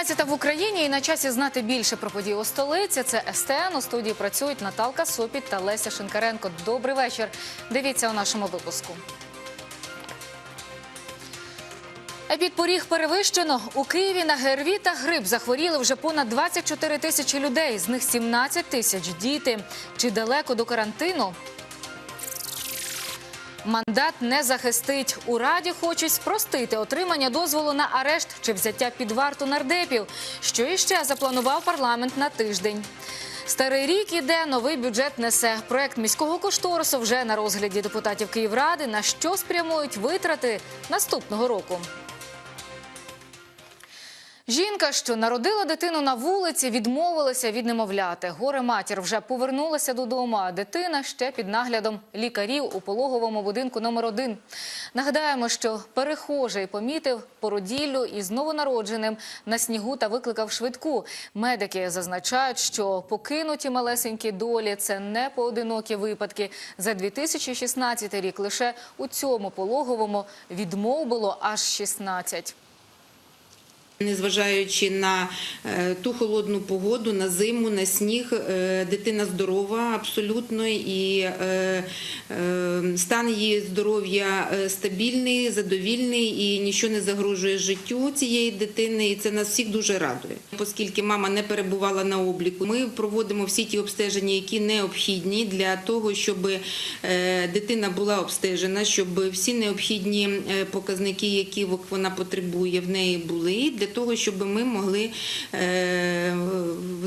19 в Україні і на часі знати більше про події у столиці. Це СТН. У студії працюють Наталка Сопіт та Леся Шинкаренко. Добрий вечір. Дивіться у нашому випуску. Епідпоріг перевищено. У Києві на ГРВІ та грип захворіли вже понад 24 тисячі людей. З них 17 тисяч діти. Чи далеко до карантину? Мандат не захистить. У Раді хочуть спростити отримання дозволу на арешт чи взяття під варту нардепів. Що іще запланував парламент на тиждень. Старий рік іде, новий бюджет несе. Проект міського кошторису вже на розгляді депутатів Київради. На що спрямують витрати наступного року? Жінка, що народила дитину на вулиці, відмовилася від немовляти. Горе матір вже повернулася додому, а дитина ще під наглядом лікарів у пологовому будинку номер 1 Нагадаємо, що перехожий помітив породіллю із новонародженим на снігу та викликав швидку. Медики зазначають, що покинуті малесенькі долі це не поодинокі випадки. За 2016 рік лише у цьому пологовому відмов було аж 16. Незважаючи на е, ту холодну погоду, на зиму, на сніг, е, дитина здорова абсолютно і е, стан її здоров'я стабільний, задовільний і нічого не загрожує життю цієї дитини. І це нас всіх дуже радує. Оскільки мама не перебувала на обліку, ми проводимо всі ті обстеження, які необхідні для того, щоб дитина була обстежена, щоб всі необхідні показники, які вона потребує, в неї були для того, щоб ми могли е,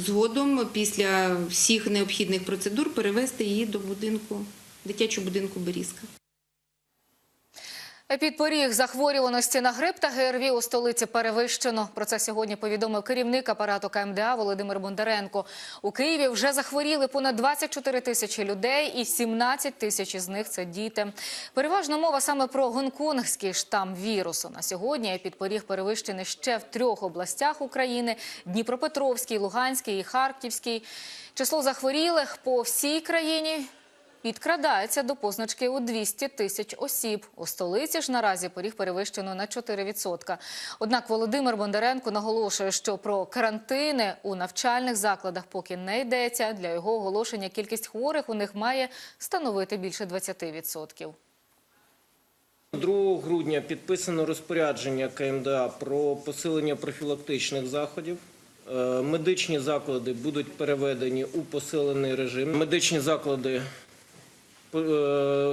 згодом після всіх необхідних процедур перевести її до будинку, дитячого будинку Берізка. Епідпоріг захворюваності на грип та ГРВІ у столиці перевищено. Про це сьогодні повідомив керівник апарату КМДА Володимир Бондаренко. У Києві вже захворіли понад 24 тисячі людей, і 17 тисяч із них це діти. Переважно мова саме про гонконгський штам вірусу. На сьогодні епідпоріг перевищений ще в трьох областях України: Дніпропетровській, Луганській і Харківській. Число захворілих по всій країні підкрадається до позначки у 200 тисяч осіб. У столиці ж наразі поріг перевищено на 4%. Однак Володимир Бондаренко наголошує, що про карантини у навчальних закладах поки не йдеться. Для його оголошення кількість хворих у них має становити більше 20%. 2 грудня підписано розпорядження КМДА про посилення профілактичних заходів. Е, Медичні заклади будуть переведені у посилений режим. Медичні заклади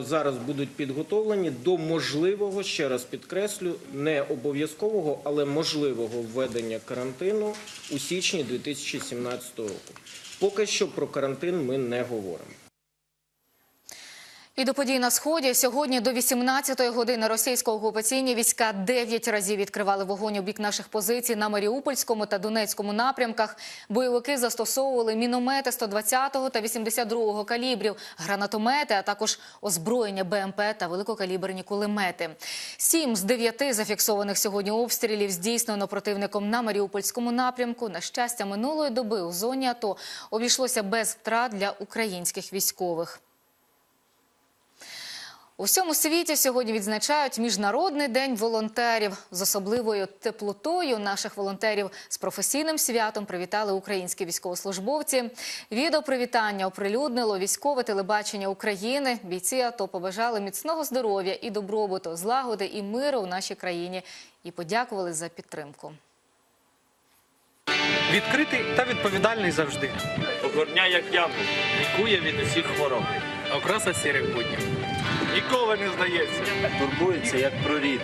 зараз будуть підготовлені до можливого, ще раз підкреслю, не обов'язкового, але можливого введення карантину у січні 2017 року. Поки що про карантин ми не говоримо. І до подій на сході сьогодні до 18-ї години російсько-окупаційні війська 9 разів відкривали вогонь у бік наших позицій на Маріупольському та Донецькому напрямках. Бойовики застосовували міномети 120-го та 82-го калібрів, гранатомети, а також озброєння БМП та великокаліберні кулемети. Сім з дев'яти зафіксованих сьогодні обстрілів здійснено противником на Маріупольському напрямку. На щастя, минулої доби у зоні АТО обійшлося без втрат для українських військових. У всьому світі сьогодні відзначають Міжнародний день волонтерів. З особливою теплотою наших волонтерів з професійним святом привітали українські військовослужбовці. Відео привітання оприлюднило військове телебачення України. Бійці АТО побажали міцного здоров'я і добробуту, злагоди і миру в нашій країні і подякували за підтримку. Відкритий та відповідальний завжди. Огорняє як яблук, лікує від усіх хвороб. Окраса сірих буднів. Ніколи не здається. Турбується як про рід.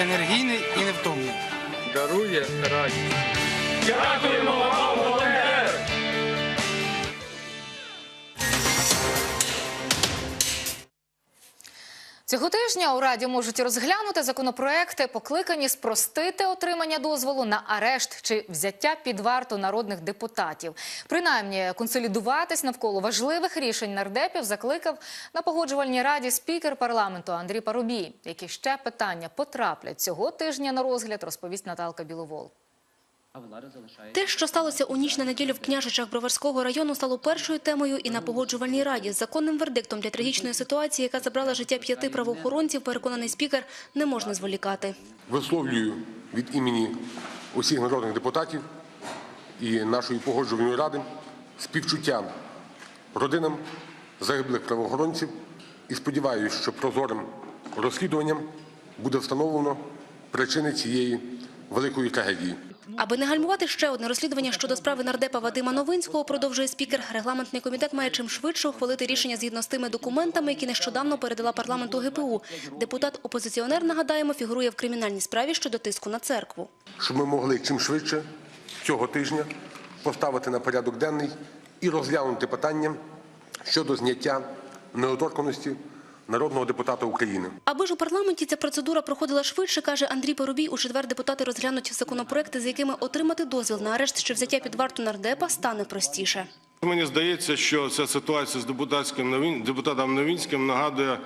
Енергійний і невтомний. Дарує радість. Дякуємо вам, волонтер! Цього тижня у Раді можуть розглянути законопроекти, покликані спростити отримання дозволу на арешт чи взяття під варту народних депутатів. Принаймні, консолідуватись навколо важливих рішень нардепів закликав на погоджувальній раді спікер парламенту Андрій Парубій. Які ще питання потраплять цього тижня на розгляд, розповість Наталка Біловол. Те, що сталося у ніч на неділю в княжичах Броварського району, стало першою темою і на погоджувальній раді. Законним вердиктом для трагічної ситуації, яка забрала життя п'яти правоохоронців, переконаний спікер, не можна зволікати. висловлюю від імені усіх народних депутатів і нашої погоджувальної ради співчуття родинам загиблих правоохоронців і сподіваюся, що прозорим розслідуванням буде встановлено причини цієї великої трагедії. Аби не гальмувати ще одне розслідування щодо справи нардепа Вадима Новинського, продовжує спікер, регламентний комітет має чим швидше ухвалити рішення згідно з тими документами, які нещодавно передала парламенту ГПУ. Депутат-опозиціонер, нагадаємо, фігурує в кримінальній справі щодо тиску на церкву. щоб ми могли чим швидше цього тижня поставити на порядок денний і розглянути питання щодо зняття недоторканості народного депутата України. Аби ж у парламенті ця процедура проходила швидше, каже Андрій Поробій, у четвер депутати розглянуть законопроекти, з якими отримати дозвіл на арешт чи взяття під варту нардепа стане простіше. Мені здається, що ця ситуація з депутатським депутатом Новінським нагадує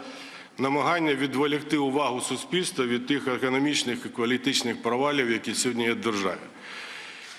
намагання відволікти увагу суспільства від тих економічних і політичних провалів, які сьогодні є в державі.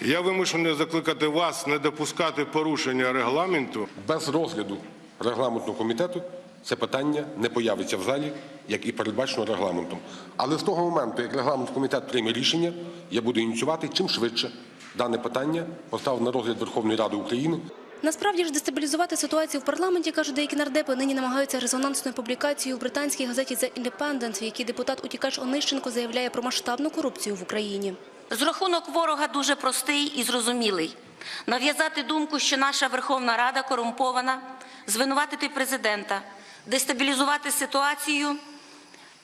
Я вимушений закликати вас не допускати порушення регламенту Без розгляду регламентного комітету це питання не появиться в залі, як і передбачено регламентом. Але з того моменту, як регламент комітет прийме рішення, я буду ініціювати чим швидше дане питання поставити на розгляд Верховної Ради України Насправді ж дестабілізувати ситуацію в парламенті, кажуть деякі нардепи, нині намагаються резонансною публікацією в британській газеті The Independent, в якій депутат-утікач Онищенко заявляє про масштабну корупцію в Україні. Зрахунок ворога дуже простий і зрозумілий. Нав'язати думку, що наша Верховна Рада корумпована, звинуватити президента, дестабілізувати ситуацію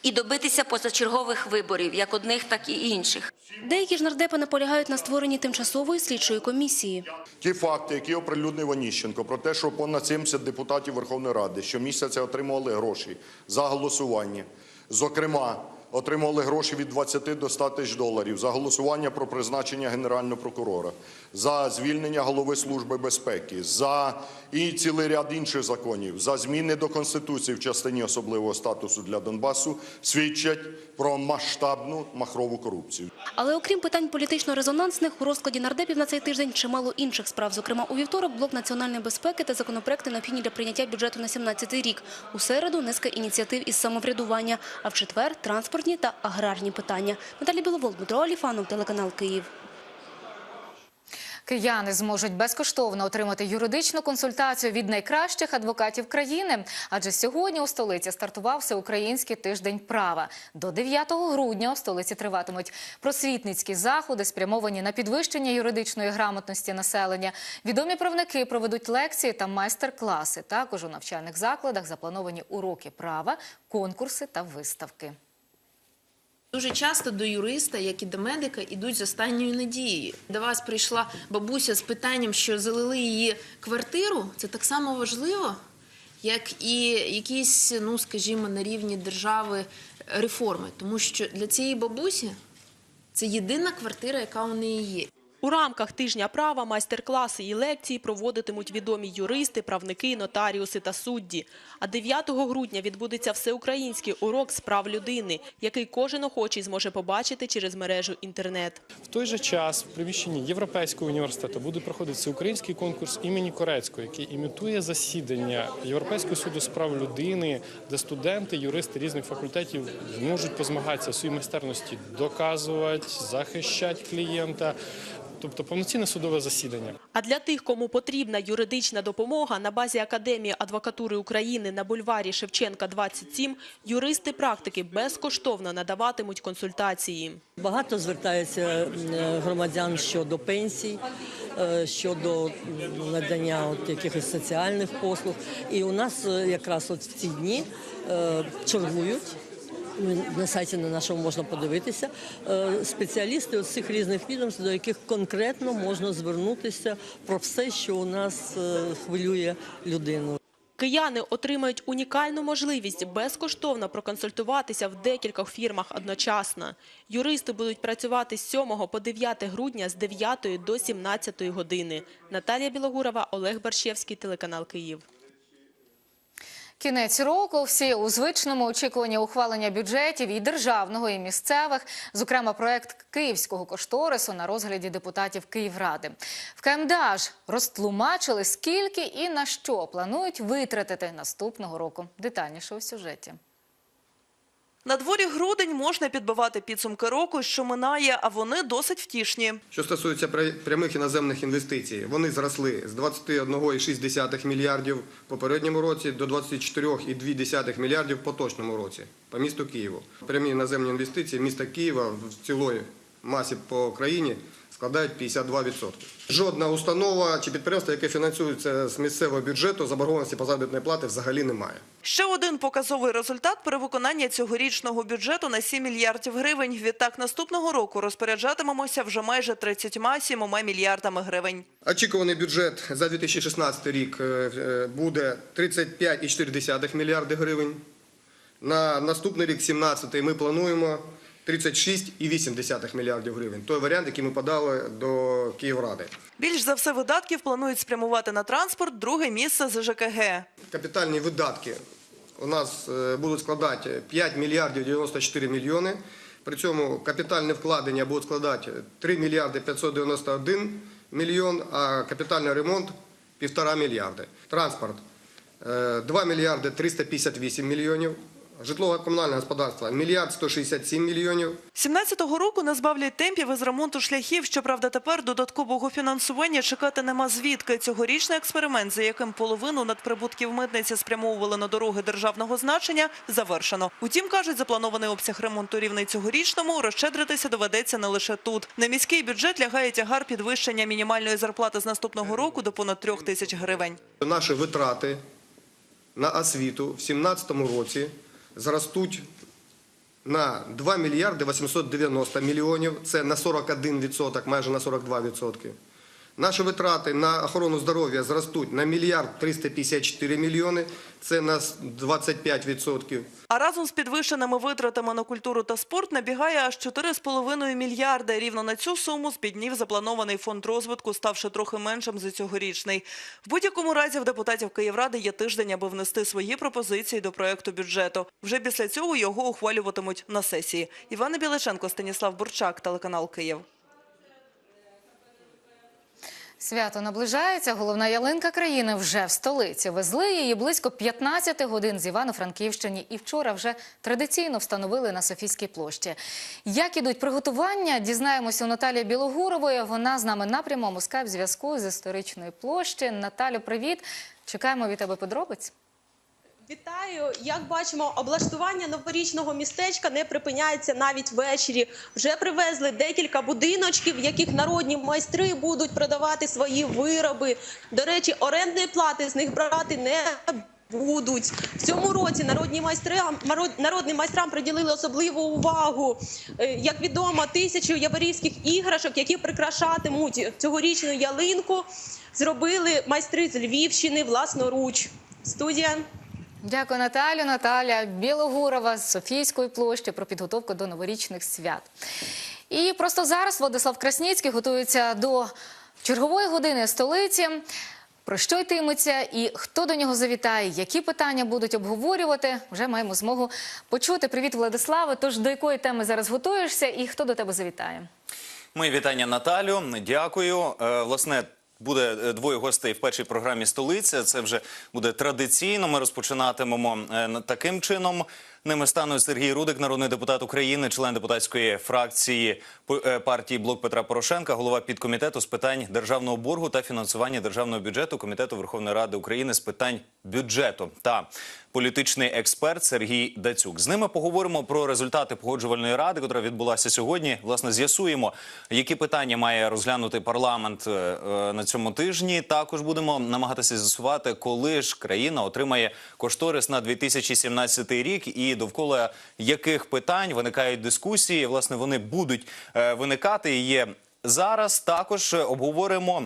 і добитися позачергових виборів, як одних, так і інших. Деякі ж нардепи наполягають на створенні тимчасової слідчої комісії. Ті факти, які оприлюднив Оніщенко, про те, що понад 70 депутатів Верховної Ради щомісяця отримували гроші за голосування. Зокрема, отримували гроші від 20 до 100 тисяч доларів за голосування про призначення генерального прокурора, за звільнення голови Служби безпеки, за і цілий ряд інших законів, за зміни до Конституції в частині особливого статусу для Донбасу, свідчать про масштабну махрову корупцію. Але окрім питань політично-резонансних, у розкладі нардепів на цей тиждень чимало інших справ. Зокрема, у вівторок блок національної безпеки та законопроекти необхідні для прийняття бюджету на 17-й рік. У середу низка ініціатив із самоврядування, а в четвер – транспортні та аграрні питання. Наталі Біловол, Дмитро Аліфанов, телеканал Київ. Кияни зможуть безкоштовно отримати юридичну консультацію від найкращих адвокатів країни. Адже сьогодні у столиці стартував всеукраїнський тиждень права. До 9 грудня у столиці триватимуть просвітницькі заходи, спрямовані на підвищення юридичної грамотності населення. Відомі правники проведуть лекції та майстер-класи. Також у навчальних закладах заплановані уроки права, конкурси та виставки. Дуже часто до юриста, як і до медика, ідуть з останньою надією. До вас прийшла бабуся з питанням, що залили її квартиру. Це так само важливо, як і якісь, ну скажімо, на рівні держави реформи. Тому що для цієї бабусі це єдина квартира, яка у неї є. У рамках тижня права майстер-класи і лекції проводитимуть відомі юристи, правники, нотаріуси та судді. А 9 грудня відбудеться всеукраїнський урок з прав людини, який кожен охочий зможе побачити через мережу інтернет. В той же час в приміщенні Європейського університету буде проходити всеукраїнський конкурс імені Корецького, який імітує засідання Європейського суду з прав людини, де студенти, юристи різних факультетів зможуть позмагатися в своїй майстерності, доказувати, захищати клієнта. Тобто повноцінне судове засідання. А для тих, кому потрібна юридична допомога, на базі Академії адвокатури України на бульварі Шевченка, 27, юристи-практики безкоштовно надаватимуть консультації. Багато звертаються е, громадян щодо пенсій, е, щодо надання от якихось соціальних послуг. І у нас е, якраз от в ці дні чергують. Ми- На сайті на нашому можна подивитися е, спеціалісти з цих різних відомств, до яких конкретно можна звернутися про все, що у нас е, хвилює людину. Кияни отримають унікальну можливість безкоштовно проконсультуватися в декількох фірмах одночасно. Юристи будуть працювати з 7 по 9 грудня з 9 до 17 години. Наталія Білогурова, Олег Баршевський, телеканал Київ. Кінець року всі у звичному очікуванні ухвалення бюджетів і державного, і місцевих, зокрема проект київського кошторису на розгляді депутатів Київради. В КМДА ж розтлумачили, скільки і на що планують витратити наступного року. Детальніше у сюжеті. На дворі грудень можна підбивати підсумки року, що минає, а вони досить втішні. Що стосується пря- прямих іноземних інвестицій, вони зросли з 21,6 мільярдів в попередньому році до 24,2 мільярдів в поточному році по місту Києву. Прямі іноземні інвестиції міста Києва в цілої масі по країні складають 52%. Жодна установа чи підприємство, яке фінансується з місцевого бюджету, заборгованості по заробітної плати взагалі немає. Ще один показовий результат перевиконання цьогорічного бюджету на 7 мільярдів гривень. Відтак наступного року розпоряджатимемося вже майже 37 мільярдами гривень. Очікуваний бюджет за 2016 рік е, е, буде 35,4 мільярди гривень. На наступний рік, 17 ми плануємо 36,8 мільярдів гривень. Той варіант, який ми подали до Київради. Більш за все видатків планують спрямувати на транспорт, друге місце з ЖКГ. Капітальні видатки у нас е, будуть складати 5 мільярдів 94 мільйони. При цьому капітальне вкладення будуть складати 3 мільярди 591 мільйон, а капітальний ремонт – 1,5 мільярди. Транспорт е, 2 мільярди 358 мільйонів. Житлово-комунальне господарство – мільярд 167 мільйонів. 17-го року не збавлять темпів із ремонту шляхів. Щоправда, тепер додаткового фінансування чекати нема звідки. Цьогорічний експеримент, за яким половину надприбутків митниці спрямовували на дороги державного значення, завершено. Утім, кажуть, запланований обсяг ремонту рівний цьогорічному, розщедритися доведеться не лише тут. На міський бюджет лягає тягар підвищення мінімальної зарплати з наступного року до понад трьох тисяч гривень. Наші витрати на освіту в 2017 році зростуть на 2 мільярди 890 мільйонів, це на 41%, майже на 42%. Наші витрати на охорону здоров'я зростуть на мільярд 354 мільйони, це на 25%. А разом з підвищеними витратами на культуру та спорт набігає аж 4,5 мільярда. Рівно на цю суму збіднів запланований фонд розвитку, ставши трохи меншим за цьогорічний. В будь-якому разі в депутатів Київради є тиждень, аби внести свої пропозиції до проекту бюджету. Вже після цього його ухвалюватимуть на сесії. Івана Біличенко, Станіслав Бурчак, телеканал Київ. Свято наближається. Головна ялинка країни вже в столиці. Везли її близько 15 годин з Івано-Франківщині. І вчора вже традиційно встановили на Софійській площі. Як ідуть приготування, дізнаємося у Наталії Білогурової. Вона з нами на прямому скайп-зв'язку з історичної площі. Наталю, привіт. Чекаємо від тебе подробиць. Вітаю! Як бачимо, облаштування новорічного містечка не припиняється навіть ввечері. Вже привезли декілька будиночків, в яких народні майстри будуть продавати свої вироби. До речі, орендної плати з них брати не будуть. В цьому році народні майстри народним майстрам приділили особливу увагу. Е, Як відомо, тисячу яворівських іграшок, які прикрашатимуть цьогорічну ялинку, зробили майстри з Львівщини власноруч. Студія. Дякую, Наталю. Наталя Білогурова з Софійської площі про підготовку до новорічних свят. І просто зараз Владислав Красніцький готується до чергової години столиці. Про що йтиметься і хто до нього завітає, які питання будуть обговорювати, вже маємо змогу почути. Привіт, Владиславе. Тож до якої теми зараз готуєшся і хто до тебе завітає? Мої вітання Наталю. Дякую. Е, Власне, буде е, двоє гостей в першій програмі столиця. Це вже буде традиційно. Ми розпочинатимемо е, таким чином. Ними стануть Сергій Рудик, народний депутат України, член депутатської фракції е, партії Блок Петра Порошенка, голова підкомітету з питань державного боргу та фінансування державного бюджету Комітету Верховної Ради України з питань бюджету та політичний експерт Сергій Дацюк. З ними поговоримо про результати погоджувальної ради, яка відбулася сьогодні. Власне, з'ясуємо, які питання має розглянути парламент е, е, на цьому тижні. Також будемо намагатися з'ясувати, коли ж країна отримає кошторис на 2017 рік і довкола яких питань виникають дискусії. Власне, вони будуть е, виникати. І є зараз. Також обговоримо.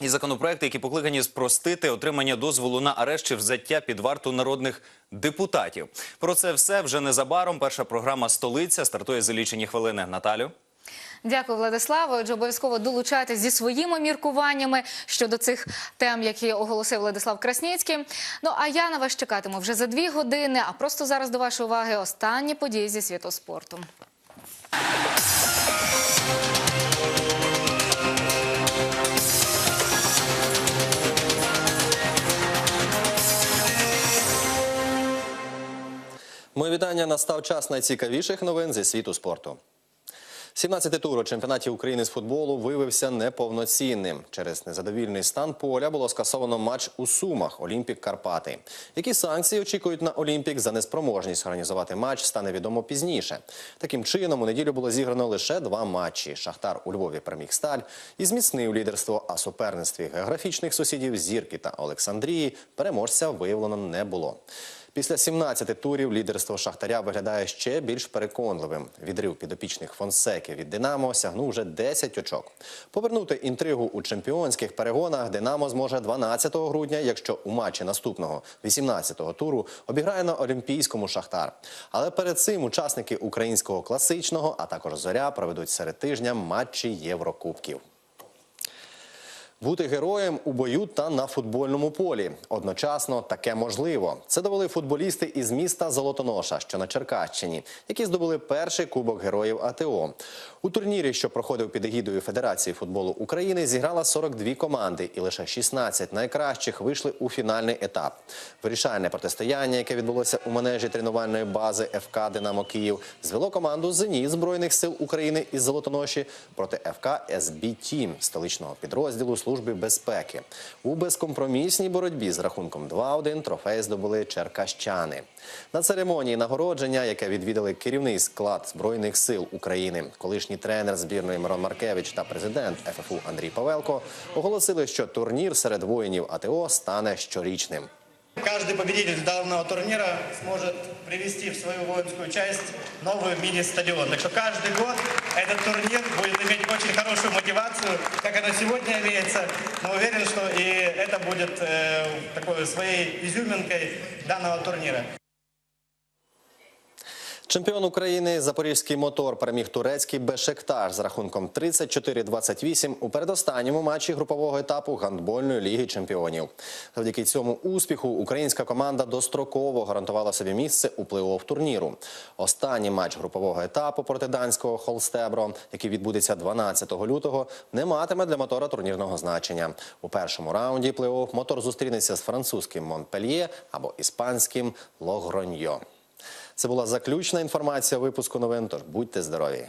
І законопроекти, які покликані спростити отримання дозволу на арешт чи взяття під варту народних депутатів. Про це все вже незабаром. Перша програма столиця стартує за лічені хвилини. Наталю. Дякую, Владиславе. Отже, обов'язково долучайтесь зі своїми міркуваннями щодо цих тем, які оголосив Владислав Красніцький. Ну а я на вас чекатиму вже за дві години. А просто зараз до вашої уваги останні події зі світу спорту. Ми вітання. Настав час найцікавіших новин зі світу спорту. 17-й тур у чемпіонаті України з футболу виявився неповноцінним. Через незадовільний стан поля було скасовано матч у Сумах Олімпік Карпати. Які санкції очікують на Олімпік за неспроможність організувати матч, стане відомо пізніше. Таким чином, у неділю було зіграно лише два матчі. Шахтар у Львові переміг сталь і зміцнив лідерство. А суперництві географічних сусідів Зірки та Олександрії переможця виявлено не було. Після 17 турів лідерство Шахтаря виглядає ще більш переконливим. Відрив підопічних Фонсеки від Динамо сягнув вже 10 очок. Повернути інтригу у чемпіонських перегонах Динамо зможе 12 грудня, якщо у матчі наступного 18-го туру обіграє на Олімпійському Шахтар. Але перед цим учасники українського класичного, а також зоря проведуть серед тижня матчі Єврокубків. Бути героєм у бою та на футбольному полі одночасно таке можливо. Це довели футболісти із міста Золотоноша, що на Черкащині, які здобули перший кубок героїв АТО. У турнірі, що проходив під егідою Федерації футболу України, зіграла 42 команди, і лише 16 найкращих вийшли у фінальний етап. Вирішальне протистояння, яке відбулося у манежі тренувальної бази ФК Динамо Київ, звело команду Зеніт збройних сил України із Золотоноші проти ФК СБ Тім столичного підрозділу служби безпеки. У безкомпромісній боротьбі з рахунком 2-1 трофей здобули черкащани. На церемонії нагородження, яке відвідали керівний склад збройних сил України, колишній тренер збірної Мирон Маркевич та президент ФФУ Андрій Павелко оголосили, що турнір серед воїнів АТО стане щорічним. Каждый победитель данного турнира сможет привести в свою воинскую часть новый мини-стадион. Так что каждый год этот турнир будет иметь очень хорошую мотивацию, как она сегодня имеется. Но уверен, что и это будет э, такой своей изюминкой данного турнира. Чемпіон України Запорізький мотор переміг турецький Бешектар з рахунком 34-28 у передостанньому матчі групового етапу гандбольної ліги чемпіонів. Завдяки цьому успіху українська команда достроково гарантувала собі місце у плей-офф турніру. Останній матч групового етапу проти данського Холстебро, який відбудеться 12 лютого, не матиме для мотора турнірного значення. У першому раунді плей-офф мотор зустрінеться з французьким Монпельє або іспанським Логроньо. Це була заключна інформація випуску новин. Тож будьте здорові.